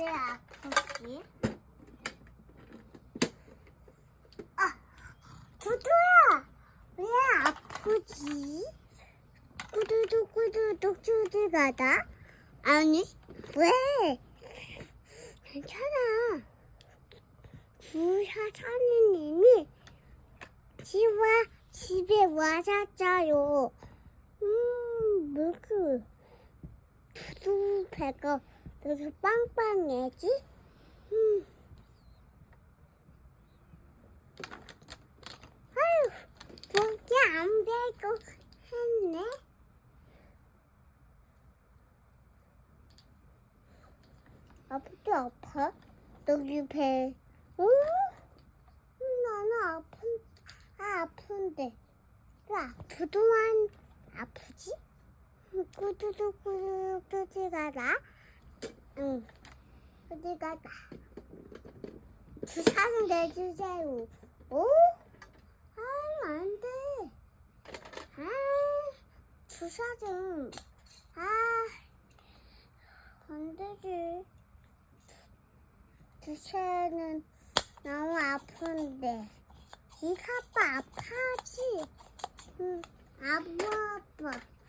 왜 아프지? 아, 두두야! 왜 아프지? 꾸두둑 꾸두둑 두두가다? 아니, 왜? 괜찮아. 구사 사느님이 집와 집에 와셨어요. 음, 무그 두두 배가 되게 빵빵해지? 음. 아유, 목이 안 되고 했네. 아프지 아파? 여기 배. 어? 음, 나는 아픈, 아, 아픈데. 왜 아프도만 아프지? 꾸지가 나? 응. 꾸지가 나. 주사는 내주세요. 오? 아, 안 돼. 아, 주사 좀. 아, 안 되지. 주사는 너무 아픈데. 이가 아파, 아파하지? 응, 아파, 아파.